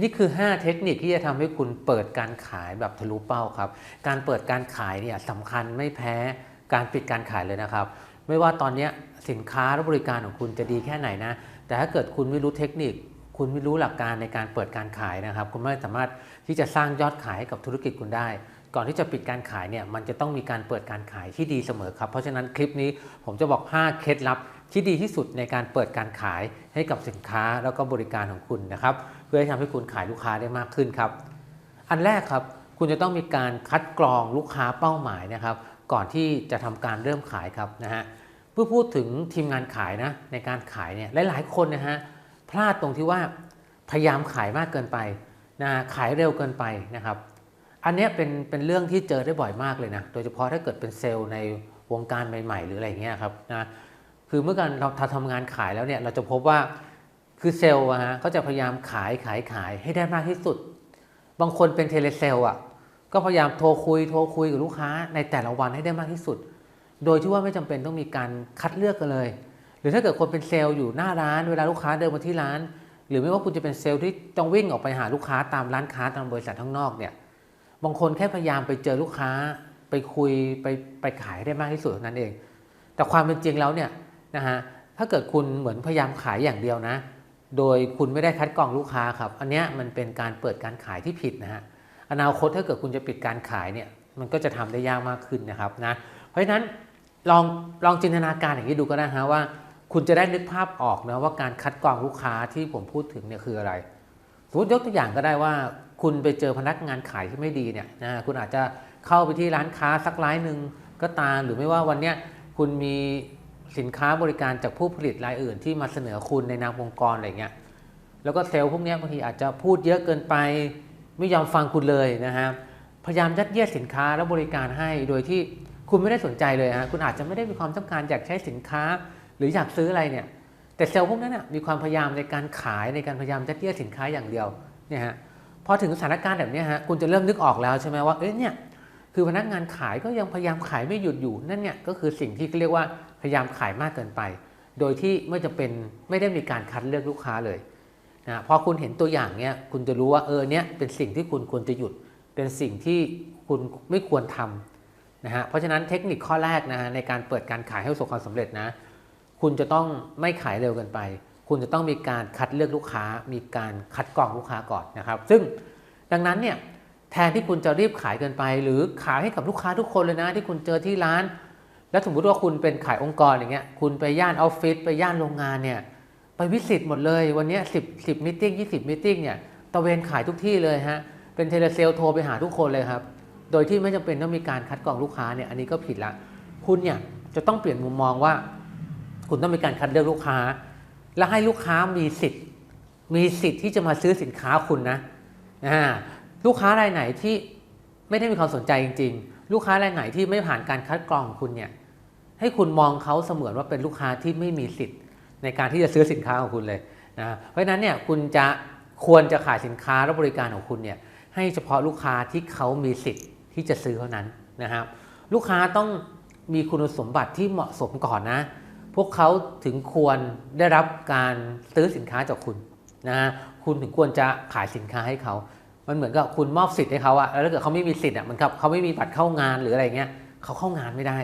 นี่คือ 5 เทคนิคที่จะทำให้คุณเปิดการขายแบบทะลุเป้าครับ การเปิดการขายเนี่ยสำคัญไม่แพ้การปิดการขายเลยนะครับ ไม่ว่าตอนนี้สินค้าและบริการของคุณจะดีแค่ไหนนะ แต่ถ้าเกิดคุณไม่รู้เทคนิค คุณไม่รู้หลักการในการเปิดการขายนะครับ คุณไม่สามารถที่จะสร้างยอดขายให้กับธุรกิจคุณได้ ก่อนที่จะปิดการขายเนี่ยมันจะต้องมีการเปิดการขายที่ดีเสมอครับ เพราะฉะนั้นคลิปนี้ผมจะบอก 5 เคล็ดลับที่ดีที่สุดในการเปิดการขายให้กับสินค้าแล้วก็บริการของคุณนะครับ พื่อให้ทำให้คุณขายลูกค้าได้มากขึ้นครับ อันแรกครับคุณจะต้องมีการคัดกรองลูกค้าเป้าหมายนะครับ ก่อนที่จะทำการเริ่มขายครับนะฮะเพื่อพูดถึงทีมงานขายนะในการขายเนี่ยหลายๆคนนะฮะพลาดตรงที่ว่าพยายามขายมากเกินไปนะขายเร็วเกินไปนะครับ อันนี้เป็นเป็นเรื่องที่เจอได้บ่อยมากเลยนะโดยเฉพาะถ้าเกิดเป็นเซลล์ในวงการใหม่ ๆ หรืออะไรเงี้ยครับนะคือเมื่อการเราทำงานขายแล้วเนี่ยเราจะพบว่า คือเซลล์อะฮะก็จะพยายามขายขายขายให้ได้มากที่สุด บางคนเป็นเทเลเซลอะก็พยายามโทรคุยโทรคุยกับลูกค้าในแต่ละวันให้ได้มากที่สุด โดยที่ว่าไม่จำเป็นต้องมีการคัดเลือกกันเลย หรือถ้าเกิดคนเป็นเซลล์อยู่หน้าร้านเวลาลูกค้าเดินมาที่ร้าน หรือไม่ว่าคุณจะเป็นเซลล์ที่ต้องวิ่งออกไปหาลูกค้าตามร้านค้าตามบริษัทข้างนอกเนี่ยบางคนแค่พยายามไปเจอลูกค้าไปคุยไปไปขายได้มากที่สุดเท่านั้นเอง แต่ความเป็นจริงแล้วเนี่ยนะฮะถ้าเกิดคุณเหมือนพยายามขายอย่างเดียวนะ โดยคุณไม่ได้คัดกรองลูกค้าครับ อันนี้มันเป็นการเปิดการขายที่ผิดนะฮะ อนาคตถ้าเกิดคุณจะปิดการขายเนี่ย มันก็จะทำได้ยากมากขึ้นนะครับนะ เพราะฉะนั้นลองลองจินตนาการอย่างนี้ดูก็ได้ฮะว่า คุณจะได้นึกภาพออกนะว่าการคัดกรองลูกค้าที่ผมพูดถึงเนี่ยคืออะไร สมมติยกตัวอย่างก็ได้ว่า คุณไปเจอพนักงานขายที่ไม่ดีเนี่ยนะคุณอาจจะเข้าไปที่ร้านค้าสักร้านหนึ่งก็ตามหรือไม่ว่าวันเนี้ยคุณมี สินค้าบริการจากผู้ผลิตรายอื่น ที่มาเสนอคุณในนามองค์กรอะไรเงี้ยแล้วก็เซลล์พวกนี้บางทีอาจจะพูดเยอะเกินไป ไม่ยอมฟังคุณเลยนะฮะพยายามยัดเยียดสินค้าและบริการให้โดยที่คุณไม่ได้สนใจเลยฮะคุณอาจจะไม่ได้มีความต้องการอยากใช้สินค้า หรืออยากซื้ออะไรเนี่ยแต่เซลล์พวกนั้นนะมีความพยายามในการขายในการพยายามยัดเยียดสินค้าอย่างเดียวเนี่ยฮะพอถึงสถานการณ์แบบนี้ฮะคุณจะเริ่มนึกออกแล้วใช่ไหมว่าเอ้ยเนี่ยคือพนักงานขายก็ยังพยายามขายไม่หยุดอยู่นั่นเนี่ยก็คือสิ่งที่เรียกว่า พยายามขายมากเกินไป โดยที่ไม่จะเป็นไม่ได้มีการคัดเลือกลูกค้าเลยนะพอคุณเห็นตัวอย่างเนี้ยคุณจะรู้ว่าเออเนี่ยเป็นสิ่งที่คุณควรจะหยุด เป็นสิ่งที่คุณไม่ควรทำนะฮะเพราะฉะนั้นเทคนิคข้อแรกนะฮะในการเปิดการขายให้ประสบความสำเร็จนะ คุณจะต้องไม่ขายเร็วเกินไป คุณจะต้องมีการคัดเลือกลูกค้า มีการคัดกรองลูกค้าก่อนนะครับ ซึ่งดังนั้นเนี่ยแทนที่คุณจะรีบขายเกินไป หรือขายให้กับลูกค้าทุกคนเลยนะ ที่คุณเจอที่ร้าน แล้วสมมติว่าคุณเป็นขายองค์กรอย่างเงี้ย คุณไปย่านออฟฟิศไปย่านโรงงานเนี่ย ไปวิสิตหมดเลย วันนี้สิบสิบมิ팅ยี่สิบมิ팅เนี่ยตะเวนขายทุกที่เลยฮะ เป็นเทเลเซลโทรไปหาทุกคนเลยครับ โดยที่ไม่จำเป็นต้องมีการคัดกรองลูกค้าเนี่ย อันนี้ก็ผิดละ คุณเนี่ยจะต้องเปลี่ยนมุมมองว่า คุณต้องมีการคัดเลือกลูกค้า และให้ลูกค้ามีสิทธิ์ มีสิทธิ์ที่จะมาซื้อสินค้าคุณนะนะลูกค้ารายไหนที่ไม่ได้มีความสนใจจริง ๆ ลูกค้ารายไหนที่ไม่ผ่านการคัดกรองของคุณเนี่ย ให้คุณมองเขาเสมือนว่าเป็นลูกค้าที่ไม่มีสิทธิ์ในการที่จะซื้อสินค้าของคุณเลยนะเพราะฉะนั้นเนี่ยคุณจะควรจะขายสินค้าและบริการของคุณเนี่ยให้เฉพาะลูกค้าที่เขามีสิทธิ์ที่จะซื้อเท่านั้นนะครับ ลูกค้าต้องมีคุณสมบัติที่เหมาะสมก่อนนะ พวกเขาถึงควรได้รับการซื้อสินค้าจากคุณนะคุณถึงควรจะขายสินค้าให้เขา มันเหมือนกับคุณมอบสิทธิ์ให้เขาอะแล้วถ้าเกิดเขาไม่มีสิทธิ์อะมันกับเขาไม่มีบัตรเข้างานหรืออะไรเงี้ยเขาเข้างานไม่ได้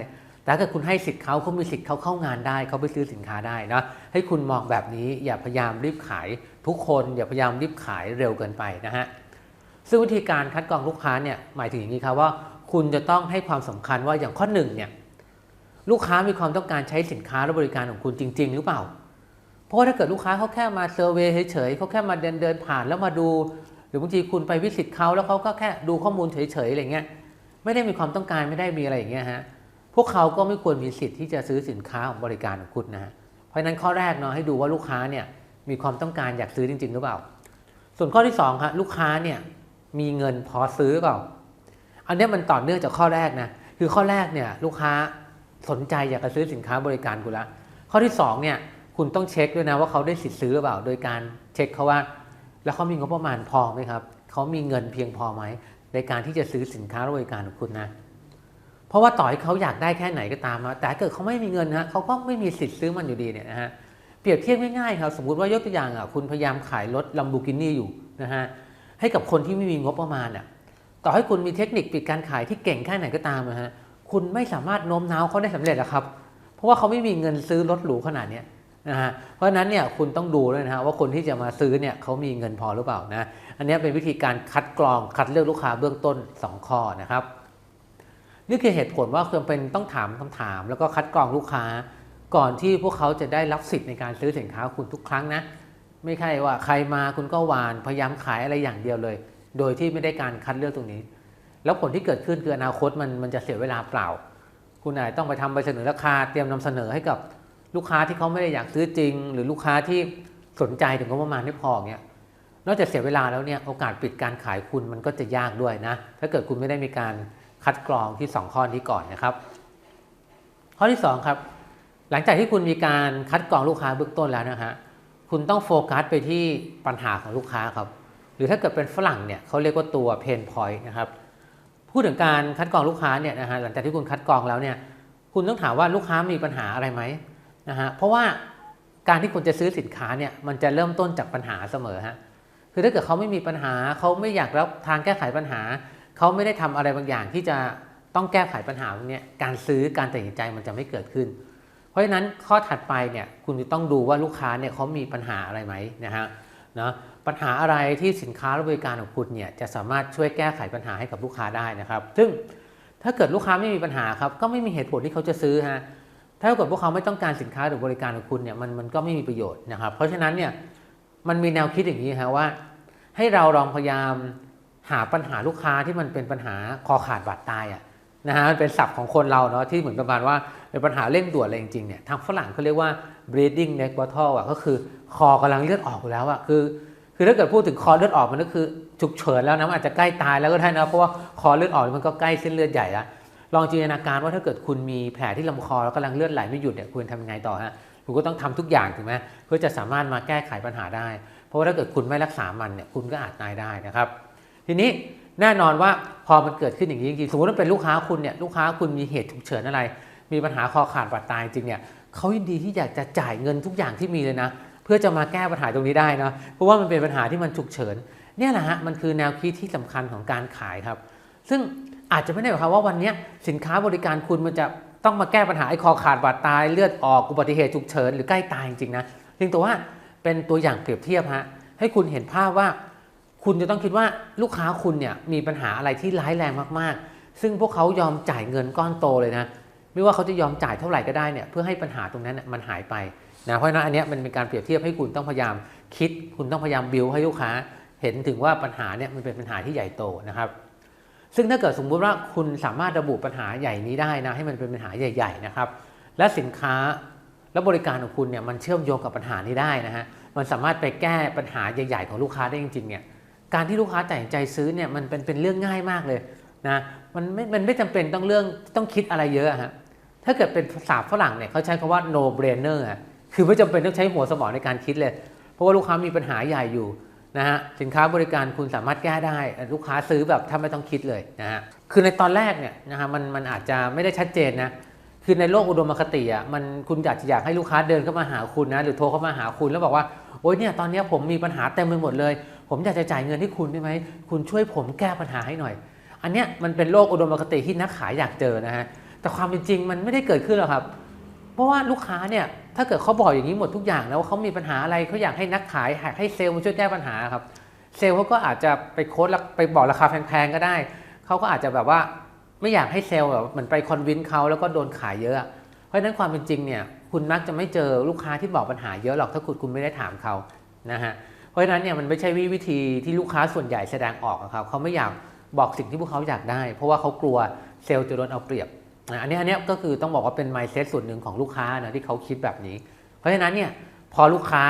แต่ถ้าเกิดคุณให้สิทธิ์เขาเขามีสิทธิ์เขาเข้างานได้เขาไปซื้อสินค้าได้นะให้คุณมองแบบนี้อย่าพยายามรีบขายทุกคนอย่าพยายามรีบขายเร็วเกินไปนะฮะซึ่งวิธีการคัดกรองลูกค้าเนี่ยหมายถึงอย่างนี้ครับว่า คุณจะต้องให้ความสำคัญว่าอย่างข้อหนึ่งเนี่ยลูกค้ามีความต้องการใช้สินค้าและบริการของคุณจริง ๆ หรือเปล่า เพราะถ้าเกิดลูกค้าเขาแค่มาเซอร์เวยเฉยๆเขาแค่มาเดินเดินผ่านแล้วมาดู หรือบางทีคุณไปวิสิตเขาแล้วเขาก็แค่ดูข้อมูลเฉยๆอะไรเงี้ยไม่ได้มีความต้องการไม่ได้มีอะไรอย่างเงี้ยฮะ พวกเขาก็ไม่ควรมีสิทธิ์ที่จะซื้อสินค้าของบริการของคุณนะฮะเพราะฉะนั้นข้อแรกเนาะให้ดูว่าลูกค้าเนี่ยมีความต้องการอยากซื้อจริง ๆ หรือเปล่า ส่วนข้อที่2ครับลูกค้าเนี่ยมีเงินพอซื้อเปล่า อันนี้มันต่อเนื่องจากข้อแรกนะคือข้อแรกเนี่ยลูกค้าสนใจอยากจะซื้อสินค้าบริการคุณละข้อที่2เนี่ยคุณต้องเช็คด้วยนะว่าเขาได้สิทธิ์ซื้อหรือเปล่า โดยการเช็คเขาว่า แล้วเขามีงบประมาณพอไหมครับเขามีเงินเพียงพอไหมในการที่จะซื้อสินค้าบริการของคุณนะ เพราะว่าต่อให้เขาอยากได้แค่ไหนก็ตามนะแต่ถ้าเกิดเขาไม่มีเงินนะเขาก็ไม่มีสิทธิ์ซื้อมันอยู่ดีเนี่ยนะฮะเปรียบเทียบง่ายๆครับสมมติว่ายกตัวอย่างอะคุณพยายามขายรถลัมโบกินี่อยู่นะฮะให้กับคนที่ไม่มีงบประมาณอะต่อให้คุณมีเทคนิคปิดการขายที่เก่งแค่ไหนก็ตามนะฮะคุณไม่สามารถโน้มน้าวเขาได้สำเร็จหรอกครับ เพราะว่าเขาไม่มีเงินซื้อรถหรูขนาดนี้นะฮะเพราะฉะนั้นเนี่ยคุณต้องดูด้วยนะฮะว่าคนที่จะมาซื้อเนี่ยเขามีเงินพอหรือเปล่านะอันนี้เป็นวิธีการคัดกรองคัดเลือกลูกค้าเบื้องต้น 2 ข้อนะครับ นี่คือเหตุผลว่าควรเป็นต้องถามคำถาม แล้วก็คัดกรองลูกค้า ก่อนที่พวกเขาจะได้รับสิทธิ์ในการซื้อสินค้าคุณทุกครั้งนะ ไม่ใช่ว่าใครมาคุณก็หวานพยายามขายอะไรอย่างเดียวเลย โดยที่ไม่ได้การคัดเลือกตรงนี้ แล้วผลที่เกิดขึ้นคืออนาคตมันมันจะเสียเวลาเปล่า คุณอาจต้องไปทำใบเสนอราคาเตรียมนำเสนอให้กับลูกค้าที่เขาไม่ได้อยากซื้อจริง หรือลูกค้าที่สนใจถึงงบประมาณไม่พอเงี้ยนอกจากเสียเวลาแล้วเนี่ยโอกาสปิดการขายคุณมันก็จะยากด้วยนะ ถ้าเกิดคุณไม่ได้มีการ คัดกรองที่ 2 ข้อนี้ก่อนนะครับ ข้อที่ 2 ครับ หลังจากที่คุณมีการคัดกรองลูกค้าเบื้องต้นแล้วนะฮะคุณต้องโฟกัสไปที่ปัญหาของลูกค้าครับ หรือถ้าเกิดเป็นฝรั่งเนี่ยเขาเรียกว่าตัวเพนพอยต์นะครับพูดถึงการคัดกรองลูกค้าเนี่ยนะฮะหลังจากที่คุณคัดกรองแล้วเนี่ยคุณต้องถามว่าลูกค้ามีปัญหาอะไรไหมนะฮะเพราะว่าการที่คุณจะซื้อสินค้าเนี่ยมันจะเริ่มต้นจากปัญหาเสมอฮะคือถ้าเกิดเขาไม่มีปัญหาเขาไม่อยากรับทางแก้ไขปัญหา เขาไม่ได้ทำอะไรบางอย่างที่จะต้องแก้ไขปัญหาพวกนี้การซื้อการตัดสินใจมันจะไม่เกิดขึ้น เพราะฉะนั้นข้อถัดไปเนี่ยคุณจะต้องดูว่าลูกค้าเนี่ยเขามีปัญหาอะไรไหมนะฮะนะปัญหาอะไรที่สินค้าหรือบริการของคุณเนี่ยจะสามารถช่วยแก้ไขปัญหาให้กับลูกค้าได้นะครับ ซึ่งถ้าเกิดลูกค้าไม่มีปัญหาครับก็ไม่มีเหตุผลที่เขาจะซื้อฮะถ้าเกิดพวกเขาไม่ต้องการสินค้าหรือบริการของคุณเนี่ยมันมันก็ไม่มีประโยชน์นะครับ เพราะฉะนั้นเนี่ยมันมีแนวคิดอย่างนี้ฮะว่า ให้เราลองพยายาม หาปัญหาลูกค้าที่มันเป็นปัญหาคอขาดบาดตายอะนะฮะมันเป็นศัพท์ของคนเราเนาะที่เหมือนประมาณว่าเป็นปัญหาเร่งด่วนอะไรจริงๆเนี่ยทางฝรั่งเขาเรียกว่า bleeding neck bottle อะก็คือคอกำลังเลือดออกแล้วอะคือ คือถ้าเกิดพูดถึงคอเลือดออกมันก็คือฉุกเฉินแล้วนะมันอาจจะใกล้ตายแล้วก็ได้นะเพราะว่าคอเลือดออกมันก็ใกล้เส้นเลือดใหญ่ล้วลองจินตนาการว่าถ้าเกิดคุณมีแผลที่ลำคอแล้วกำลังเลือดไหลไม่หยุดเนี่ยคุณทำยังไงต่อฮะคุณก็ต้องทำทุกอย่างถูกไหมเพื่อจะสามารถมาแก้ไขปัญหาได้ เพราะว่าถ้าเกิดคุณไม่รักษามันเนี่ยคุณก็อาจตายได้นะครับ ทีนี้แน่นอนว่าพอมันเกิดขึ้นอย่างนี้จริงๆสมมติว่าเป็นลูกค้าคุณเนี่ยลูกค้าคุณมีเหตุฉุกเฉินอะไร มีปัญหาคอขาดบาดตายจริงเนี่ยเขายินดีที่อยากจะจ่ายเงินทุกอย่างที่มีเลยนะ เพื่อจะมาแก้ปัญหาตรงนี้ได้นะเพราะว่ามันเป็นปัญหาที่มันฉุกเฉินเนี่ยแหละฮะมันคือแนวคิดที่สำคัญของการขายครับ ซึ่งอาจจะไม่ได้หมายความว่าวันนี้สินค้าบริการคุณมันจะต้องมาแก้ปัญหาไอ้คอขาดบาดตายเลือดออกอุบัติเหตุฉุกเฉินหรือใกล้ตายจริงๆนะเพียงแต่ว่าเป็นตัวอย่างเปรียบเทียบฮะให้คุณเห็นภาพว่า คุณจะต้องคิดว่าลูกค้าคุณเนี่ยมีปัญหาอะไรที่ร้ายแรงมากๆ ซึ่งพวกเขายอมจ่ายเงินก้อนโตเลยนะไม่ว่าเขาจะยอมจ่ายเท่าไหร่ก็ได้เนี่ยเพื่อให้ปัญหาตรงนั้นนะมันหายไปนะเพราะฉะนั้นอันเนี้ยมันเป็นการเปรียบเทียบให้คุณต้องพยายามคิด คุณต้องพยายามบิวให้ลูกค้า เห็นถึงว่าปัญหาเนี่ยมันเป็นปัญหาที่ใหญ่โตนะครับ ซึ่งถ้าเกิดสมมุติว่าคุณสามารถระบุปัญหาใหญ่นี้ได้นะให้มันเป็นปัญหาใหญ่ ๆนะครับ และสินค้าและบริการของคุณเนี่ยมันเชื่อมโยงกับปัญหานี้ได้นะฮะมันสามารถไปแก้ปัญหาใหญ่ ๆ ของลูกค้าได้จริงๆเนี่ย การที่ลูกค้าตัดใจซื้อเนี่ยมันเป็นเป็นเรื่องง่ายมากเลยนะมันไม่มันไม่จำเป็นต้องเรื่องต้องคิดอะไรเยอะฮะถ้าเกิดเป็นภาษาฝรั่งเนี่ยเขาใช้คำว่า no brainer อะคือไม่จำเป็นต้องใช้หัวสมองในการคิดเลย เพราะว่าลูกค้ามีปัญหาใหญ่อยู่นะฮะสินค้าบริการคุณสามารถแก้ได้ ลูกค้าซื้อแบบถ้าไม่ต้องคิดเลยนะฮะคือในตอนแรกเนี่ยนะฮะมันมันอาจจะไม่ได้ชัดเจนนะคือในโลกอุดมคติอะมันคุณอยากจะอยากให้ลูกค้าเดินเข้ามาหาคุณนะหรือโทรเข้ามาหาคุณแล้วบอกว่าโอ๊ยเนี่ยตอนนี้ผมมีปัญหาเต็มไปหมดเลย ผมอยากจะจ่ายเงินให้คุณได้ไหมคุณช่วยผมแก้ปัญหาให้หน่อย อันเนี้ยมันเป็นโลกอุดมคติที่นักขายอยากเจอนะฮะแต่ความเป็นจริงมันไม่ได้เกิดขึ้นหรอกครับ เพราะว่าลูกค้าเนี่ยถ้าเกิดเขาบอกอย่างนี้หมดทุกอย่างแล้วว่าเขามีปัญหาอะไรเขาอยากให้นักขายให้เซลล์มาช่วยแก้ปัญหาครับเซลล์เขาก็อาจจะไปโค้ดแล้วไปบอกราคาแพงๆก็ได้เขาก็อาจจะแบบว่าไม่อยากให้เซลล์แบบเหมือนไปคอนวินเขาแล้วก็โดนขายเยอะ เพราะฉะนั้นความเป็นจริงเนี่ยคุณมักจะไม่เจอลูกค้าที่บอกปัญหาเยอะหรอกถ้าคุณคุณไม่ได้ถามเขานะฮะ ราะฉะนั้นเนี่ยมันไม่ใช่วิธีที่ลูกค้าส่วนใหญ่แสดงออกอะครับเขาไม่อยากบอกสิ่งที่พวกเขาอยากได้ เพราะว่าเขากลัวเซลล์จะโดนเอาเปรียบนะอันนี้อันนี้ก็คือต้องบอกว่าเป็น mindset ส่วนหนึ่งของลูกค้านะที่เขาคิดแบบนี้ เพราะฉะนั้นเนี่ยพอลูกค้า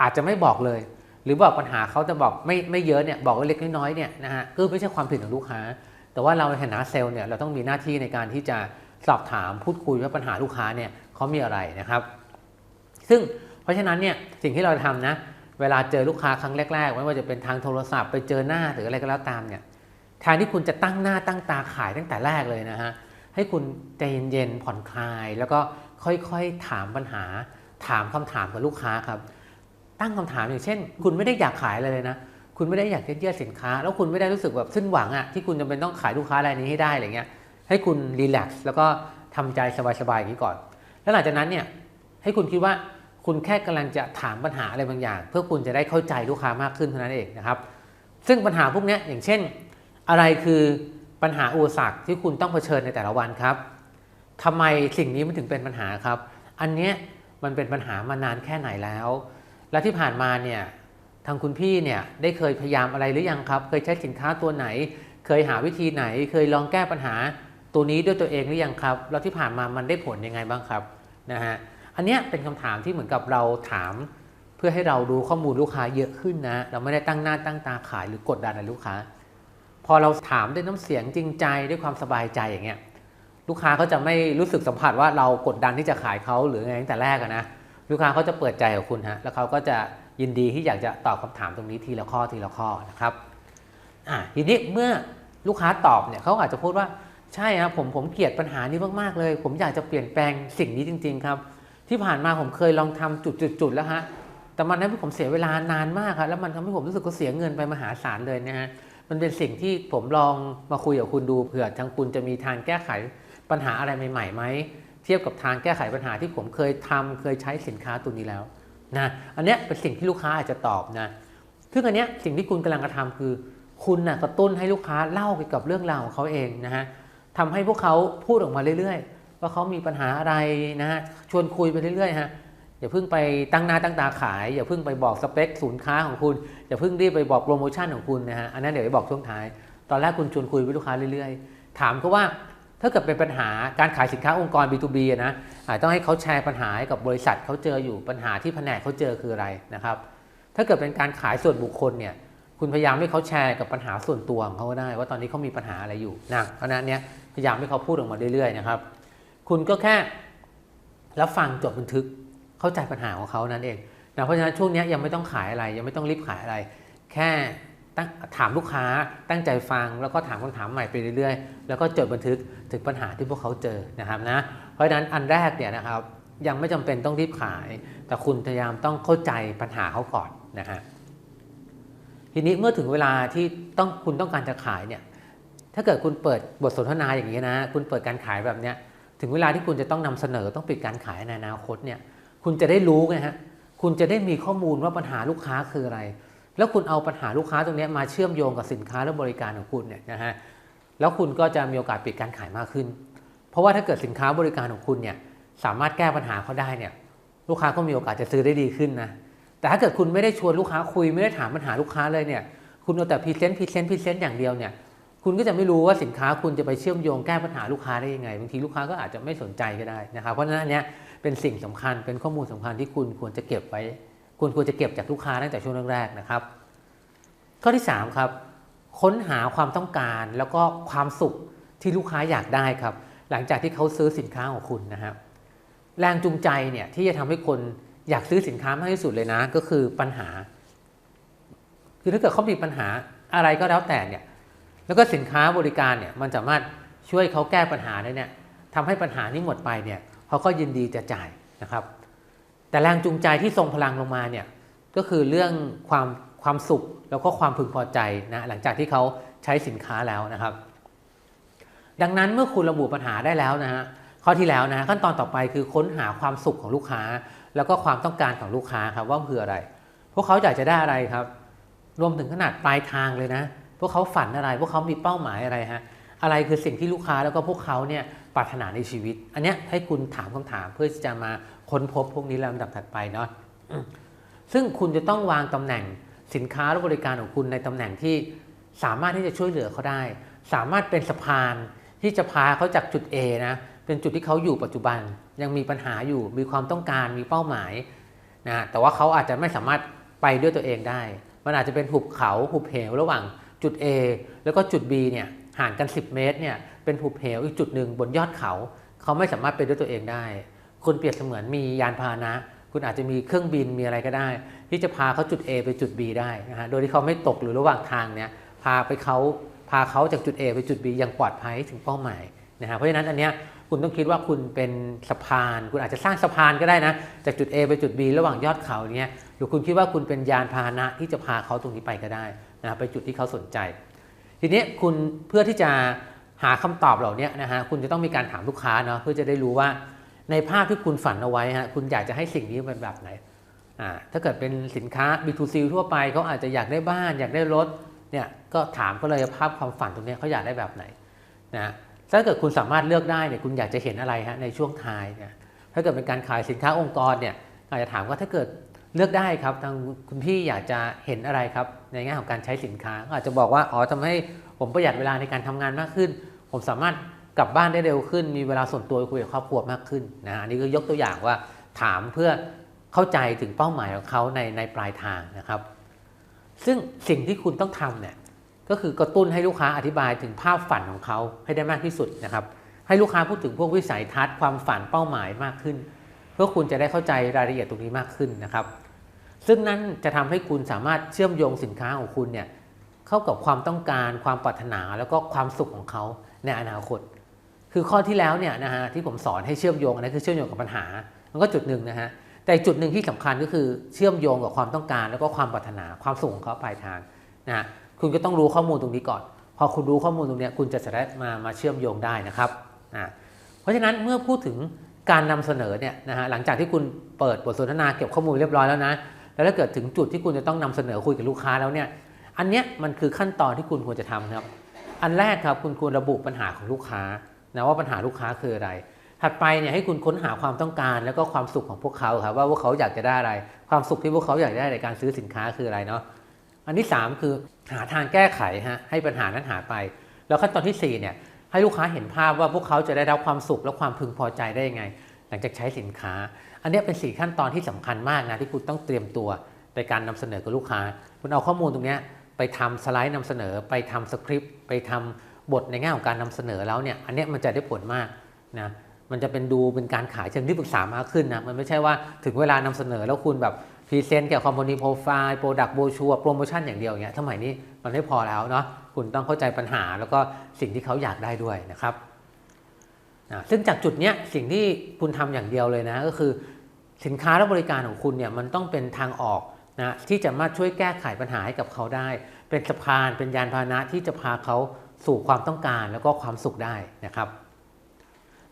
อาจจะไม่บอกเลย หรือบอกปัญหาเขาจะบอกไม่ไม่เยอะเนี่ยบอกเล็กน้อยเนี่ยนะฮะก็ไม่ใช่ความผิดของลูกค้า แต่ว่าเราในฐานะเซลล์เนี่ยเราต้องมีหน้าที่ในการที่จะสอบถามพูดคุยว่าปัญหาลูกค้าเนี่ยเขามีอะไรนะครับ ซึ่งเพราะฉะนั้นเนี่ยสิ่งที่เราทำนะ เวลาเจอลูกค้าครั้งแรกๆไม่ว่าจะเป็นทางโทรศัพท์ไปเจอหน้าหรืออะไรก็แล้วตามเนี่ยแทนที่คุณจะตั้งหน้าตั้งตาขายตั้งแต่แรกเลยนะฮะให้คุณใจเย็นๆผ่อนคลาย แล้วก็ค่อยๆถามปัญหา ถามคำถามกับลูกค้าครับ ตั้งคำถามอย่างเช่น คุณไม่ได้อยากขายอะไรเลยนะ คุณไม่ได้อยากเยียดสินค้า แล้วคุณไม่ได้รู้สึกแบบสิ้นหวังอะที่คุณจำเป็นต้องขายลูกค้ารายนี้ให้ได้อะไรเงี้ยให้คุณรีแลกซ์แล้วก็ทำใจสบายๆอย่างนี้ก่อน แล้วหลังจากนั้นเนี่ยให้คุณคิดว่า คุณแค่กำลังจะถามปัญหาอะไรบางอย่าง เพื่อคุณจะได้เข้าใจลูกค้ามากขึ้นเท่านั้นเองนะครับ ซึ่งปัญหาพวกนี้อย่างเช่น อะไรคือปัญหาอุปสรรคที่คุณต้องเผชิญในแต่ละวันครับทำไมสิ่งนี้มันถึงเป็นปัญหาครับ อันเนี้ยมันเป็นปัญหามานานแค่ไหนแล้ว และที่ผ่านมาเนี่ยทางคุณพี่เนี่ยได้เคยพยายามอะไรหรือยังครับ เคยใช้สินค้าตัวไหน เคยหาวิธีไหน เคยลองแก้ปัญหาตัวนี้ด้วยตัวเองหรือยังครับ แล้วที่ผ่านมามันได้ผลยังไงบ้างครับนะฮะ อันเนี้ยเป็นคำถามที่เหมือนกับเราถามเพื่อให้เรารู้ข้อมูลลูกค้าเยอะขึ้นนะ เราไม่ได้ตั้งหน้าตั้งตาขายหรือกดดันในลูกค้า พอเราถามด้วยน้ำเสียงจริงใจด้วยความสบายใจอย่างเงี้ยลูกค้าก็จะไม่รู้สึกสัมผัสว่าเรากดดันที่จะขายเขาหรือไงตั้งแต่แรกนะลูกค้าเขาจะเปิดใจกับคุณฮะแล้วเขาก็จะยินดีที่อยากจะตอบคำถามตรงนี้ทีละข้อทีละข้อนะครับอะทีนี้เมื่อลูกค้าตอบเนี่ยเขาอาจจะพูดว่าใช่ครับผมผมเกลียดปัญหานี้มากๆเลย ผมอยากจะเปลี่ยนแปลงสิ่งนี้จริง ๆ ครับ ที่ผ่านมาผมเคยลองทำจุดๆๆแล้วฮะ แต่มันทำให้ผมเสียเวลานานมากครับแล้วมันทำให้ผมรู้สึกว่าเสียเงินไปมหาศาลเลยนะฮะ มันเป็นสิ่งที่ผมลองมาคุยกับคุณดูเผื่อทางคุณจะมีทางแก้ไขปัญหาอะไรใหม่ๆไหมเทียบกับทางแก้ไขปัญหาที่ผมเคยทำเคยใช้สินค้าตัวนี้แล้วนะอันเนี้ยเป็นสิ่งที่ลูกค้าอาจจะตอบนะซึ่งอันเนี้ยสิ่งที่คุณกำลังกระทำคือ คุณนะ่ะกระตุ้นให้ลูกค้าเล่าเกี่ยวกับเรื่องราวของเขาเองนะฮะทำให้พวกเขาพูดออกมาเรื่อยๆ ว่าเขามีปัญหาอะไรนะฮะชวนคุยไปเรื่อยๆฮะอย่าเพิ่งไปตั้งหน้าตั้งตาขาย อย่าเพิ่งไปบอกสเปคสินค้าของคุณ อย่าเพิ่งรีบไปบอกโปรโมชั่นของคุณนะฮะอันนั้นเดี๋ยวไปบอกช่วงท้าย ตอนแรกคุณชวนคุยกับลูกค้าเรื่อยๆ ถามเขาว่าถ้าเกิดเป็นปัญหาการขายสินค้าองค์กร B2B นะอาจต้องให้เขาแชร์ปัญหากับบริษัทเขาเจออยู่ปัญหาที่แผนกเขาเจอคืออะไรนะครับถ้าเกิดเป็นการขายส่วนบุคคลเนี่ยคุณพยายามให้เขาแชร์กับปัญหาส่วนตัวของเขาก็ได้ ว่าตอนนี้เขามีปัญหาอะไรอยู่นะเพราะนั้นเนี่ยพยายามให้เขาพูดออกมาเรื่อยๆนะครับ คุณก็แค่รับฟังจดบันทึกเข้าใจปัญหาของเขานั่นเองนะเพราะฉะนั้นช่วงนี้ยังไม่ต้องขายอะไร ยังไม่ต้องรีบขายอะไร แค่ตั้งถามลูกค้าตั้งใจฟัง แล้วก็ถามคำถามใหม่ไปเรื่อยๆ แล้วก็จดบันทึกถึงปัญหาที่พวกเขาเจอนะครับนะเพราะฉะนั้นอันแรกเนี่ยนะครับยังไม่จำเป็นต้องรีบขาย แต่คุณพยายามต้องเข้าใจปัญหาเขาก่อนนะฮะทีนี้เมื่อถึงเวลาที่ต้องคุณต้องการจะขายเนี่ยถ้าเกิดคุณเปิดบทสนทนาอย่างนี้นะ คุณเปิดการขายแบบเนี้ย ถึงเวลาที่คุณจะต้องนำเสนอต้องปิดการขายในอนาคตเนี่ยคุณจะได้รู้ไงฮะคุณจะได้มีข้อมูลว่าปัญหาลูกค้าคืออะไร แล้วคุณเอาปัญหาลูกค้าตรงนี้มาเชื่อมโยงกับสินค้าและบริการของคุณเนี่ยนะฮะแล้วคุณก็จะมีโอกาสปิดการขายมากขึ้น เพราะว่าถ้าเกิดสินค้าบริการของคุณเนี่ยสามารถแก้ปัญหาเขาได้เนี่ยลูกค้าก็มีโอกาสจะซื้อได้ดีขึ้นนะแต่ถ้าเกิดคุณไม่ได้ชวนลูกค้าคุยไม่ได้ถามปัญหาลูกค้าเลยเนี่ยคุณเอาแต่พรีเซนต์พรีเซนต์พรีเซนต์อย่างเดียวเนี่ย คุณก็จะไม่รู้ว่าสินค้าคุณจะไปเชื่อมโยงแก้ปัญหาลูกค้าได้ยังไงบางทีลูกค้าก็อาจจะไม่สนใจก็ได้นะครับเพราะฉะนั้นอันเนี้ยเป็นสิ่งสำคัญเป็นข้อมูลสำคัญที่คุณควรจะเก็บไว้ คุณควรจะเก็บจากลูกค้าตั้งแต่ช่วงแรกๆนะครับ ข้อที่ 3 ครับ ค้นหาความต้องการแล้วก็ความสุขที่ลูกค้าอยากได้ครับ หลังจากที่เขาซื้อสินค้าของคุณนะครับแรงจูงใจเนี่ยที่จะทำให้คนอยากซื้อสินค้ามากที่สุดเลยนะ ก็คือปัญหา คือถ้าเกิดเขามีปัญหาอะไรก็แล้วแต่เนี่ย แล้วก็สินค้าบริการเนี่ยมันสามารถช่วยเขาแก้ปัญหาได้เนี่ยทำให้ปัญหานี้หมดไปเนี่ยเขาก็ยินดีจะจ่ายนะครับ แต่แรงจูงใจที่ทรงพลังลงมาเนี่ยก็คือเรื่องความความสุขแล้วก็ความพึงพอใจนะหลังจากที่เขาใช้สินค้าแล้วนะครับ ดังนั้นเมื่อคุณระบุปัญหาได้แล้วนะฮะข้อที่แล้วนะขั้นตอนต่อไปคือค้นหาความสุขของลูกค้า แล้วก็ความต้องการของลูกค้าครับว่าคืออะไร พวกเขาอยากจะได้อะไรครับ รวมถึงขนาดปลายทางเลยนะ วกเขาฝันอะไร พวกเขามีเป้าหมายอะไรฮะอะไรคือสิ่งที่ลูกค้าแล้วก็พวกเขาเนี่ยปรารถนาในชีวิต อันเนี้ยให้คุณถามคำถามเพื่อจะมาค้นพบพวกนี้ลำดับถัดไปเนาะซึ่งคุณจะต้องวางตำแหน่งสินค้าและบริการของคุณในตำแหน่งที่สามารถที่จะช่วยเหลือเขาได้ สามารถเป็นสะพานที่จะพาเขาจากจุด A นะเป็นจุดที่เขาอยู่ปัจจุบัน ยังมีปัญหาอยู่มีความต้องการมีเป้าหมายนะแต่ว่าเขาอาจจะไม่สามารถไปด้วยตัวเองได้ มันอาจจะเป็นหุบเขาหุบเหวระหว่าง จุด A แล้วก็จุด B เนี่ยห่างกัน 10 เมตรเนี่ยเป็นหุบเหวอีกจุดหนึ่งบนยอดเขา เขาไม่สามารถไปด้วยตัวเองได้ คุณเปรียบเสมือนมียานพาหนะ คุณอาจจะมีเครื่องบินมีอะไรก็ได้ ที่จะพาเขาจุด A ไปจุด B ได้นะฮะโดยที่เขาไม่ตกหรือระหว่างทางเนี่ยพาไปเขาพาเขาจากจุด A ไปจุด B อย่างปลอดภัยถึงเป้าหมายนะฮะเพราะฉะนั้นอันเนี้ยคุณต้องคิดว่าคุณเป็นสะพาน คุณอาจจะสร้างสะพานก็ได้นะ จากจุด A ไปจุด B ระหว่างยอดเขาเนี่ยหรือคุณคิดว่าคุณเป็นยานพาหนะที่จะพาเขาตรงนี้ไปก็ได้ นะไปจุดที่เขาสนใจ ทีนี้คุณเพื่อที่จะหาคำตอบเหล่านี้นะฮะคุณจะต้องมีการถามลูกค้าเนาะเพื่อจะได้รู้ว่าในภาพที่คุณฝันเอาไว้ฮะคุณอยากจะให้สิ่งนี้เป็นแบบไหนอ่าถ้าเกิดเป็นสินค้า B2C ทั่วไปเขาอาจจะอยากได้บ้าน อยากได้รถเนี่ยก็ถามเขาเลยภาพความฝันตรงนี้เขาอยากได้แบบไหนนะถ้าเกิดคุณสามารถเลือกได้เนี่ยคุณอยากจะเห็นอะไรฮะในช่วงท้ายเนี่ยถ้าเกิดเป็นการขายสินค้าองค์กรเนี่ยอาจจะถามว่าถ้าเกิด เลือกได้ครับทางคุณพี่อยากจะเห็นอะไรครับ ในแง่ของการใช้สินค้าก็อาจจะบอกว่าอ๋อทำให้ผมประหยัดเวลาในการทำงานมากขึ้น ผมสามารถกลับบ้านได้เร็วขึ้น มีเวลาส่วนตัวคุยกับครอบครัวมากขึ้นนะอันนี้ก็ยกตัวอย่างว่าถามเพื่อเข้าใจถึงเป้าหมายของเขาในในปลายทางนะครับ ซึ่งสิ่งที่คุณต้องทำเนี่ยก็คือกระตุ้นให้ลูกค้าอธิบายถึงภาพฝันของเขาให้ได้มากที่สุดนะครับให้ลูกค้าพูดถึงพวกวิสัยทัศน์ความฝันเป้าหมายมากขึ้น เพื่อคุณจะได้เข้าใจรายละเอียดตรงนี้มากขึ้นนะครับ ซึ่งนั้นจะทำให้คุณสามารถเชื่อมโยงสินค้าของคุณเนี่ยเข้ากับความต้องการความปรารถนาแล้วก็ความสุขของเขาในอนาคต คือข้อที่แล้วเนี่ยนะฮะที่ผมสอนให้เชื่อมโยงอันนั้นคือเชื่อมโยงกับปัญหา มันก็จุดหนึ่งนะฮะแต่จุดหนึ่งที่สำคัญก็คือเชื่อมโยงกับความต้องการแล้วก็ความปรารถนาความสุขของเขาปลายทางนะฮะคุณก็ต้องรู้ข้อมูลตรงนี้ก่อน พอคุณรู้ข้อมูลตรงนี้คุณจะสามารถมามาเชื่อมโยงได้นะครับอ่าเพราะฉะนั้นเมื่อพูดถึงการนำเสนอเนี่ยนะฮะหลังจากที่คุณเปิดบทสนทนาเก็บข้อมูลเรียบร้อยแล้วนะ แล้วถ้าเกิดถึงจุดที่คุณจะต้องนำเสนอคุยกับลูกค้าแล้วเนี่ย อันเนี้ยมันคือขั้นตอนที่คุณควรจะทำครับ อันแรกครับคุณควรระบุปัญหาของลูกค้านะว่าปัญหาลูกค้าคืออะไร ถัดไปเนี่ยให้คุณค้นหาความต้องการ แล้วก็ความสุขของพวกเขาครับว่าพวกเขาอยากจะได้อะไร ความสุขที่พวกเขาอยากได้ในการซื้อสินค้าคืออะไรเนาะ อันที่ 3 คือหาทางแก้ไขฮะให้ปัญหานั้นหายไป แล้วขั้นตอนที่4เนี่ยให้ลูกค้าเห็นภาพว่าพวกเขาจะได้รับความสุขและความพึงพอใจได้ยังไง หลังจากใช้สินค้า อันนี้เป็นสี่ขั้นตอนที่สำคัญมากนะที่คุณต้องเตรียมตัวในการนำเสนอกับลูกค้า คุณเอาข้อมูลตรงนี้ไปทำสไลด์นำเสนอ ไปทำสคริปต์ไปทำบทในแง่ของการนำเสนอแล้วเนี่ยอันนี้มันจะได้ผลมากนะมันจะเป็นดูเป็นการขายเชิงที่ปรึกษามากขึ้นนะมันไม่ใช่ว่าถึงเวลานำเสนอแล้วคุณแบบพรีเซนต์เกี่ยวกับคอมมูนิโปรไฟล์โปรดักต์โบชัวโปรโมชั่นอย่างเดียวเงี้ยสมัยนี้มันไม่พอแล้วเนาะคุณต้องเข้าใจปัญหาแล้วก็สิ่งที่เขาอยากได้ด้วยนะครับอ่าซึ่งจากจุดเนี้ยสิ่งที่คุณทำอย่างเดียวเลยนะก็คือ สินค้าและบริการของคุณเนี่ยมันต้องเป็นทางออกนะที่จะมาช่วยแก้ไขปัญหาให้กับเขาได้ เป็นสะพานเป็นยานพาหนะที่จะพาเขาสู่ความต้องการแล้วก็ความสุขได้นะครับ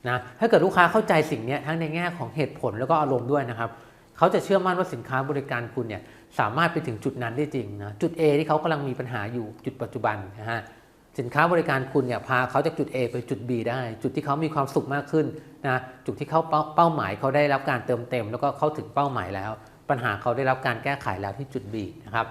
นะถ้าเกิดลูกค้าเข้าใจสิ่งนี้ทั้งในแง่ของเหตุผลแล้วก็อารมณ์ด้วยนะครับ เขาจะเชื่อมั่นว่าสินค้าบริการคุณเนี่ยสามารถไปถึงจุดนั้นได้จริงนะจุด A ที่เขากำลังมีปัญหาอยู่จุดปัจจุบันนะฮะ สินค้าบริการคุณเนี่ยพาเขาจากจุด A ไปจุด B ได้ จุดที่เขามีความสุขมากขึ้นนะจุดที่เขาเป้าเป้าหมายเขาได้รับการเติมเต็ม แล้วก็เข้าถึงเป้าหมายแล้ว ปัญหาเขาได้รับการแก้ไขแล้วที่จุด B นะครับ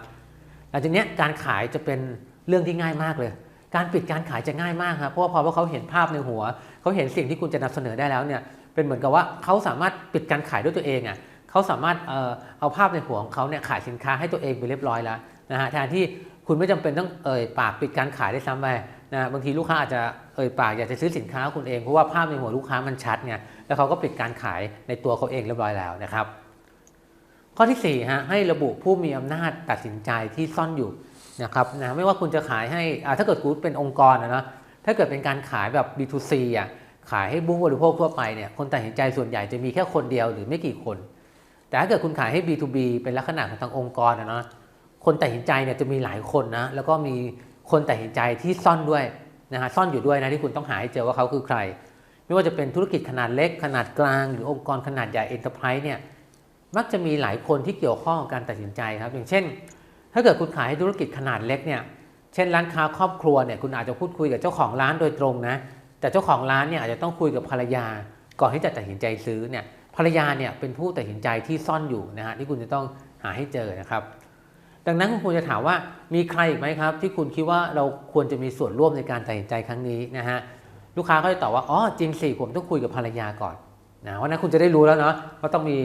หลังจากนี้การขายจะเป็นเรื่องที่ง่ายมากเลย การปิดการขายจะง่ายมากครับเพราะว่าพอว่าเขาเห็นภาพในหัว เขาเห็นสิ่งที่คุณจะนำเสนอได้แล้วเนี่ยเป็นเหมือนกับว่าเขาสามารถปิดการขายด้วยตัวเองอะเขาสามารถเอ่อเอาภาพในหัวของเขาเนี่ยขายสินค้าให้ตัวเองไปเรียบร้อยแล้วนะฮะแทนที่ คุณไม่จำเป็นต้องเอ่ยปากปิดการขายได้ซ้ำไปนะบางทีลูกค้าอาจจะเอ่ยปากอยากจะซื้อสินค้าคุณเองเพราะว่าภาพในหัวลูกค้ามันชัดไงแล้วเขาก็ปิดการขายในตัวเขาเองเรียบร้อยแล้วนะครับ ข้อที่4ฮะให้ระบุผู้มีอำนาจตัดสินใจที่ซ่อนอยู่นะครับนะไม่ว่าคุณจะขายให้อ่าถ้าเกิดคุณเป็นองค์กรนะนะถ้าเกิดเป็นการขายแบบ B2C อะขายให้บุ้งบริโภคทั่วไปเนี่ยคนตัดสินใจส่วนใหญ่จะมีแค่คนเดียวหรือไม่กี่คน แต่ถ้าเกิดคุณขายให้ B2B เป็นลักษณะของทางองค์กรนะเนาะ คนตัดสินใจเนี่ยจะมีหลายคนนะแล้วก็มีคนตัดสินใจที่ซ่อนด้วยนะฮะซ่อนอยู่ด้วยนะที่คุณต้องหาให้เจอว่าเขาคือใคร ไม่ว่าจะเป็นธุรกิจขนาดเล็กขนาดกลาง หรือองค์กรขนาดใหญ่เอ็นเตอร์ไพรส์เนี่ยมักจะมีหลายคนที่เกี่ยวข้องกับการตัดสินใจครับอย่างเช่น ถ้าเกิดคุณขายให้ธุรกิจขนาดเล็กเนี่ยเช่นร้านค้าครอบครัวเนี่ยคุณอาจจะพูดคุยกับเจ้าของร้านโดยตรงนะแต่เจ้าของร้านเนี่ยอาจจะต้องคุยกับภรรยา ก่อนที่จะตัดสินใจซื้อเนี่ยภรรยาเนี่ยเป็นผู้ตัดสินใจที่ซ่อนอยู่นะฮะที่คุณจะต้องหาให้เจอนะครับ ดังนั้นคุณควรจะถามว่ามีใครอีกไหมครับ ที่คุณคิดว่าเราควรจะมีส่วนร่วมในการตัดสินใจครั้งนี้นะฮะลูกค้าก็จะตอบว่าอ๋อจริงสิผมต้องคุยกับภรรยาก่อนนะวันนั้นคุณจะได้รู้แล้วเนาะว่าต้องมี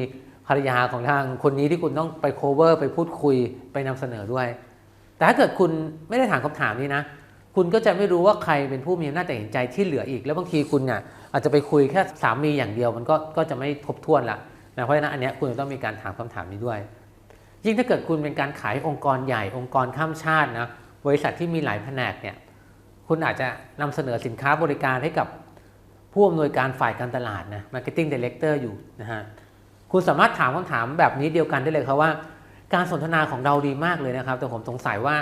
ภรรยาของทางคนนี้ที่คุณต้องไป cover ไปพูดคุยไปนำเสนอด้วย แต่ถ้าเกิดคุณไม่ได้ถามคำถามนี้นะ คุณก็จะไม่รู้ว่าใครเป็นผู้มีอำนาจตัดสินใจที่เหลืออีก แล้วบางทีคุณเนี่ยอาจจะไปคุยแค่สามีอย่างเดียวมันก็ก็จะไม่ครบถ้วนละนะเพราะฉะนั้นอันเนี้ยคุณจะต้องมีการถามคำถามนี้ด้วย ยิ่งถ้าเกิดคุณเป็นการขายองค์กรใหญ่องค์กรข้ามชาตินะบริษัทที่มีหลายแผนกเนี่ยคุณอาจจะนำเสนอสินค้าบริการให้กับผู้อำนวยการฝ่ายการตลาดนะ Marketing Director อยู่นะฮะคุณสามารถถามคำถามแบบนี้เดียวกันได้เลยครับว่า การสนทนาของเราดีมากเลยนะครับ แต่ผมสงสัยว่า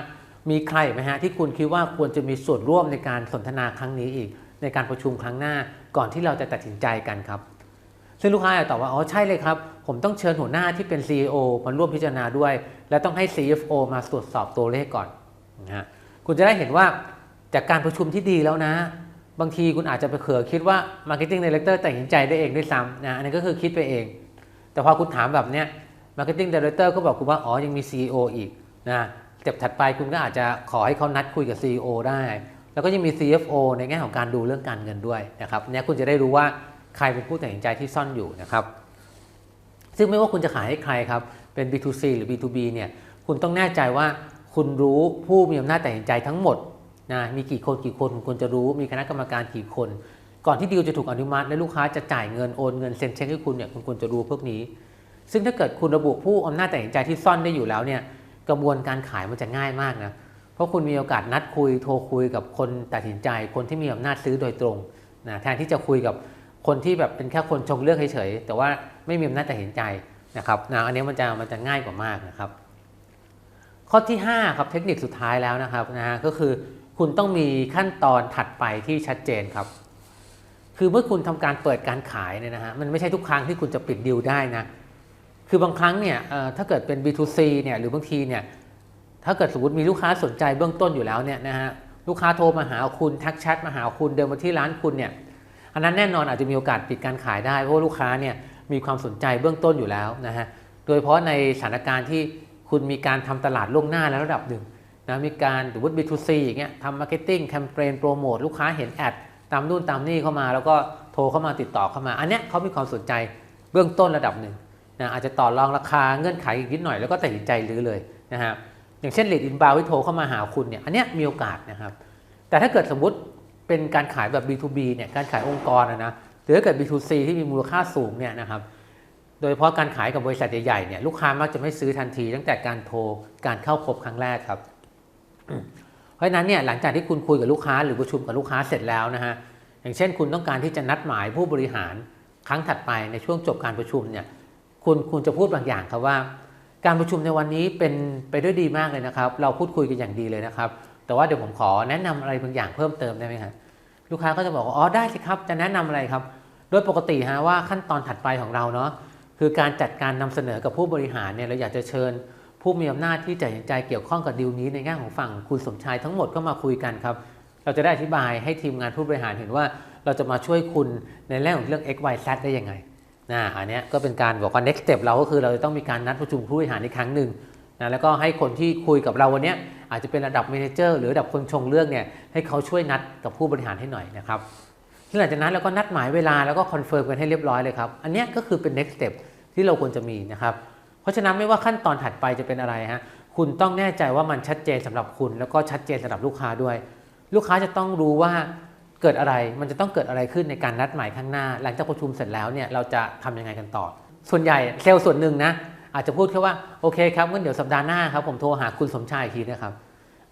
มีใครไหมฮะที่คุณคิดว่าควรจะมีส่วนร่วมในการสนทนาครั้งนี้อีก ในการประชุมครั้งหน้าก่อนที่เราจะตัดสินใจกันครับ ซึ่งลูกค้าอาจจะตอบว่าอ๋อใช่เลยครับ ผมต้องเชิญหัวหน้าที่เป็น CEO มาร่วมพิจารณาด้วย และต้องให้ CFO มาตรวจสอบตัวเลขก่อนนะฮะคุณจะได้เห็นว่าจากการประชุมที่ดีแล้วนะ บางทีคุณอาจจะไปเขือคิดว่า Marketing Director ตัดสินใจได้เองด้วยซ้ำนะอันนี้ก็คือคิดไปเอง แต่พอคุณถามแบบเนี้ย Marketing Director ก็บอกคุณว่าอ๋อยังมี CEO อีกนะเต็ปถัดไปคุณก็อาจจะขอให้เขานัดคุยกับ CEO ได้ แล้วก็ยังมี CFO ในแง่ของการดูเรื่องการเงินด้วยนะครับเนี่ยคุณจะได้รู้ว่า ใครเป็นผู้ตัดสินใจที่ซ่อนอยู่นะครับ ซึ่งไม่ว่าคุณจะขายให้ใครครับ เป็น B2C หรือ B2B เนี่ย คุณต้องแน่ใจว่าคุณรู้ผู้มีอำนาจตัดสินใจทั้งหมดนะ มีกี่คนกี่คนคุณควรจะรู้ มีคณะกรรมการกี่คน ก่อนที่ดีลจะถูกอนุมัติ และลูกค้าจะจ่ายเงินโอนเงินเซ็นเช็คให้คุณเนี่ย คุณควรจะรู้พวกนี้ ซึ่งถ้าเกิดคุณระบุผู้อำนาจตัดสินใจที่ซ่อนได้อยู่แล้วเนี่ย กระบวนการขายมันจะง่ายมากนะ เพราะคุณมีโอกาสนัดคุย โทรคุยกับคนตัดสินใจ คนที่มีอำนาจซื้อโดยตรงนะ แทนที่จะคุยกับ คนที่แบบเป็นแค่คนชงเลือกเฉยๆแต่ว่าไม่มีอำนาจตัดสินใจนะครับนะอันนี้มันจะมันจะง่ายกว่ามากนะครับ ข้อที่5ครับเทคนิคสุดท้ายแล้วนะครับนะฮะก็คือคุณต้องมีขั้นตอนถัดไปที่ชัดเจนครับ คือเมื่อคุณทำการเปิดการขายเนี่ยนะฮะมันไม่ใช่ทุกครั้งที่คุณจะปิดดีลได้นะคือบางครั้งเนี่ยเอ่อถ้าเกิดเป็น B2C เนี่ยหรือบางทีเนี่ยถ้าเกิดสมมติมีลูกค้าสนใจเบื้องต้นอยู่แล้วเนี่ยนะฮะลูกค้าโทรมาหาคุณทักแชทมาหาคุณเดินมาที่ร้านคุณเนี่ย อันนั้นแน่นอนอาจจะมีโอกาสปิดการขายได้ เพราะาลูกค้าเนี่ยมีความสนใจเบื้องต้นอยู่แล้วนะฮะโดยเฉพาะในสถานการณ์ที่คุณมีการทำตลาดล่วงหน้าแล้วระดับหนึ่งนะมีการสมมติ B2C อย่างเงี้ยทำมาร์เก็ตติ้งแคมเปญโปรโมทลูกค้าเห็นแอดตามนู่นตามนี่เข้ามาแล้วก็โทรเข้ามาติดต่อเข้ามา อันเนี้ยเขามีความสนใจเบื้องต้นระดับหนึ่งนะอาจจะต่อรองราคาเงื่อนไขอีกนิดหน่อยแล้วก็ตัดสินใจรื้อเลยนะฮะอย่างเช่น lead inbound ที่โทรเข้ามาหาคุณเนี่ยอันเนี้ยมีโอกาสนะครับแต่ถ้าเกิดสมมติ เป็นการขายแบบ B2B เนี่ยการขายองค์กรนะนะหรือถ้าเกิด B2C ที่มีมูลค่าสูงเนี่ยนะครับโดยเฉพาะการขายกับบริษัทใหญ่ๆเนี่ยลูกค้ามักจะไม่ซื้อทันที ตั้งแต่การโทรการเข้าพบครั้งแรกครับ เพราะฉะนั้นเนี่ยหลังจากที่คุณคุยกับลูกค้าหรือประชุมกับลูกค้าเสร็จแล้วนะฮะอย่างเช่น คุณต้องการที่จะนัดหมายผู้บริหารครั้งถัดไปในช่วงจบการประชุมเนี่ยคุณคุณจะพูดบางอย่างครับว่า การประชุมในวันนี้เป็นไปด้วยดีมากเลยนะครับ เราพูดคุยกันอย่างดีเลยนะครับ แต่ว่าเดี๋ยวผมขอแนะนำอะไรบางอย่างเพิ่มเติมได้ไหมครับลูกค้าก็จะบอกว่าอ๋อได้สิครับ จะแนะนำอะไรครับ โดยปกติฮะว่าขั้นตอนถัดไปของเราเนาะคือการจัดการนำเสนอกับผู้บริหารเนี่ยเราอยากจะเชิญ ผู้มีอำนาจที่จะเห็นใจเกี่ยวข้องกับดีลนี้ในแง่ของฝั่งคุณสมชายทั้งหมดก็มาคุยกันครับเราจะได้อธิบายให้ทีมงานผู้บริหารเห็นว่าเราจะมาช่วยคุณในเรื่องของเรื่อง X Y Z ได้ยังไงนะอันนี้ก็เป็นการบอกว่า next step เราก็คือเราจะต้องมีการนัดประชุมผู้บริหารอีกครั้งหนึ่งนะแล้วก็ให้คนที่คุยกับเราวันนี้อาจจะเป็นระดับ manager หรือระดับคนชงเรื่องเนี่ยให้เขาช่วยนัดกับผู้บริหารให้หน่อยนะครับหลังจากนั้นเราก็นัดหมายเวลาแล้วก็คอนเฟิร์มกันให้เรียบร้อยเลยครับ อันนี้ก็คือเป็น next step ที่เราควรจะมีนะครับ เพราะฉะนั้นไม่ว่าขั้นตอนถัดไปจะเป็นอะไรฮะ คุณต้องแน่ใจว่ามันชัดเจนสำหรับคุณ แล้วก็ชัดเจนสำหรับลูกค้าด้วย ลูกค้าจะต้องรู้ว่าเกิดอะไร มันจะต้องเกิดอะไรขึ้นในการนัดหมายข้างหน้า หลังจากประชุมเสร็จแล้วเนี่ยเราจะทำยังไงกันต่อ ส่วนใหญ่เซลล์ส่วนหนึ่งนะ อาจจะพูดแค่ว่าโอเคครับงั้นเดี๋ยวสัปดาห์หน้าครับผมโทรหาคุณสมชายอีกทีนะครับ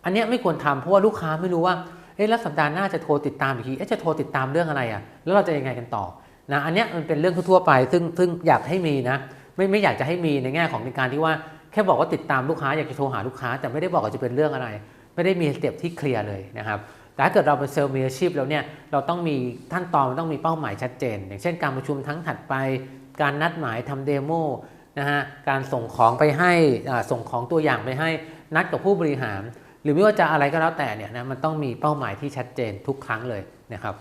อันนี้ไม่ควรทำเพราะว่าลูกค้าไม่รู้ว่าเอ๊ะแล้วสัปดาห์หน้าจะโทรติดตามอีกทีเอ๊ะจะโทรติดตามเรื่องอะไรอะแล้วเราจะยังไงกันต่อนะอันนี้มันเป็นเรื่องทั่วไป ซึ่งซึ่งอยากให้มีนะไม่ไม่อยากจะให้มีในแง่ของในการที่ว่าแค่บอกว่าติดตามลูกค้าอยากจะโทรหาลูกค้า แต่ไม่ได้บอกว่าจะเป็นเรื่องอะไร ไม่ได้มีสเต็ปที่เคลียร์เลยนะครับแต่ถ้าเกิดเราเป็นเซลล์มืออาชีพแล้วเนี่ยเราต้องมีขั้นตอนมันต้องมีเป้าหมายชัดเจน อย่างเช่นการประชุมทั้งถัดไป การนัดหมายทำเดโม นะฮะการส่งของไปให้ส่งของตัวอย่างไปให้นัดกับผู้บริหาร หรือไม่ว่าจะอะไรก็แล้วแต่เนี่ยนะมันต้องมีเป้าหมายที่ชัดเจนทุกครั้งเลยนะครับ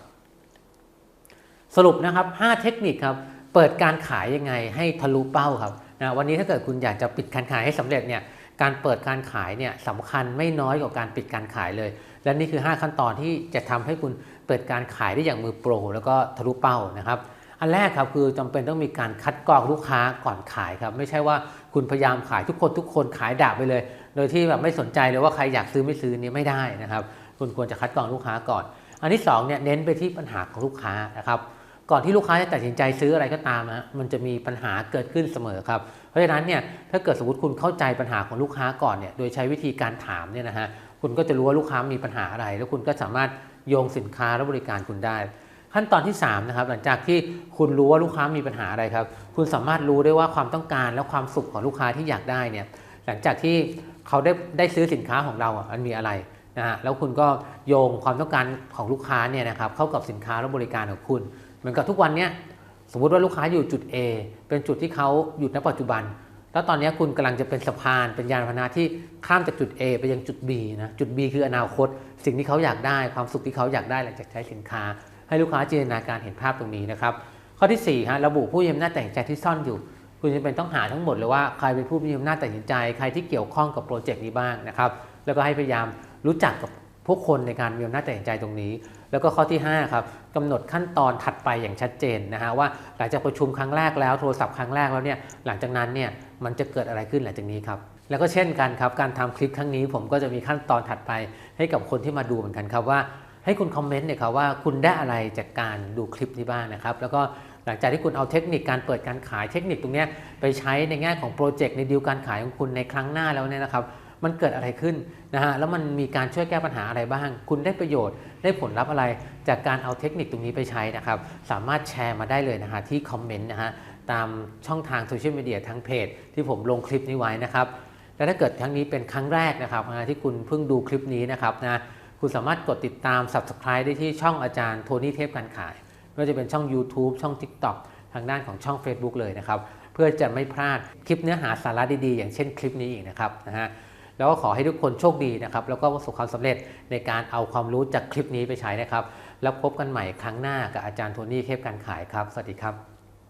สรุปนะครับ 5 เทคนิคครับเปิดการขายยังไงให้ทะลุเป้าครับนะวันนี้ถ้าเกิดคุณอยากจะปิดการขายให้สำเร็จเนี่ยการเปิดการขายเนี่ยสำคัญไม่น้อยกว่าการปิดการขายเลย และนี่คือ 5 ขั้นตอนที่จะทำให้คุณเปิดการขายได้อย่างมือโปร แล้วก็ทะลุเป้านะครับ อันแรกครับคือจำเป็นต้องมีการคัดกรองลูกค้าก่อนขายครับไม่ใช่ว่าคุณพยายามขายทุกคนทุกคนขายดาบไปเลย โดยที่แบบไม่สนใจเลยว่าใครอยากซื้อไม่ซื้อนี่ไม่ได้นะครับคุณควรจะคัดกรองลูกค้าก่อน อันที่สองเนี่ยเน้นไปที่ปัญหาของลูกค้านะครับก่อนที่ลูกค้าจะตัดสินใจซื้ออะไรก็ตามนะมันจะมีปัญหาเกิดขึ้นเสมอครับเพราะฉะนั้นเนี่ยถ้าเกิดสมมติคุณเข้าใจปัญหาของลูกค้าก่อนเนี่ยโดยใช้วิธีการถามเนี่ยนะฮะคุณก็จะรู้ว่าลูกค้ามีปัญหาอะไร แล้วคุณก็สามารถโยงสินค้าและบริการคุณได้ ขั้นตอนที่3นะครับหลังจากที่คุณรู้ว่าลูกค้ามีปัญหาอะไรครับ คุณสามารถรู้ได้ว่าความต้องการและความสุขของลูกค้าที่อยากได้เนี่ยหลังจากที่เขาได้ได้ซื้อสินค้าของเราอะมันมีอะไรนะฮะแล้วคุณก็โยงความต้องการของลูกค้าเนี่ยนะครับเข้ากับสินค้าและบริการของคุณ เหมือนกับทุกวันเนี้ยสมมุติว่าลูกค้าอยู่จุด A เป็นจุดที่เขาอยู่ณปัจจุบัน แล้วตอนนี้คุณกำลังจะเป็นสะพานเป็นยานพาหนะที่ข้ามจากจุด A ไปยังจุด B นะจุด B คืออนาคต สิ่งที่เขาอยากได้ ความสุขที่เขาอยากได้หลังจากใช้สินค้า ให้ลูกค้าจินตนาการเห็นภาพตรงนี้นะครับ ข้อที่4ฮะระบุผู้มีอำนาจตัดสินใจที่ซ่อนอยู่ คุณจะเป็นต้องหาทั้งหมดเลยว่าใครเป็นผู้มีอำนาจตัดสินใจใครที่เกี่ยวข้องกับโปรเจกต์นี้บ้างนะครับแล้วก็ให้พยายามรู้จักกับพวกคนในการมีอำนาจตัดสินใจตรงนี้ แล้วก็ข้อที่5ครับกำหนดขั้นตอนถัดไปอย่างชัดเจนนะฮะว่าหลังจากประชุมครั้งแรกแล้วโทรศัพท์ครั้งแรกแล้วเนี่ยหลังจากนั้นเนี่ยมันจะเกิดอะไรขึ้นหลังจากนี้ครับแล้วก็เช่นกันครับการทำคลิปครั้งนี้ผมก็จะมีขั้นตอนถัดไปให้กับคนที่มาดูเหมือนกันครับว่า ให้คุณคอมเมนต์เนี่ยครับว่าคุณได้อะไรจากการดูคลิปนี้บ้างนะครับ แล้วก็หลังจากที่คุณเอาเทคนิคการเปิดการขายเทคนิคตรงนี้ไปใช้ในแง่ของโปรเจกต์ในดีลการขายของคุณในครั้งหน้าแล้วเนี่ยนะครับ มันเกิดอะไรขึ้นนะฮะแล้วมันมีการช่วยแก้ปัญหาอะไรบ้าง คุณได้ประโยชน์ได้ผลลัพธ์อะไร จากการเอาเทคนิคตรงนี้ไปใช้นะครับ สามารถแชร์มาได้เลยนะฮะที่คอมเมนต์นะฮะตามช่องทางโซเชียลมีเดียทั้งเพจ ที่ผมลงคลิปนี้ไว้นะครับและถ้าเกิดครั้งนี้เป็นครั้งแรกนะครับนที่คุณเพิ่งดูคลิปนี้นะครับนะ คุณสามารถกดติดตาม Subscribe ได้ที่ช่องอาจารย์โทนี่เทพการขายไม่ว่าจะเป็นช่อง YouTube ช่อง TikTok ทางด้านของช่อง Facebook เลยนะครับ เพื่อจะไม่พลาดคลิปเนื้อหาสาระดีๆ อย่างเช่นคลิปนี้อีกนะครับนะฮะแล้วก็ขอให้ทุกคนโชคดีนะครับ แล้วก็ประสบความสำเร็จในการเอาความรู้จากคลิปนี้ไปใช้นะครับ แล้วพบกันใหม่ครั้งหน้ากับอาจารย์โทนี่เทพการขายครับ สวัสดีครับ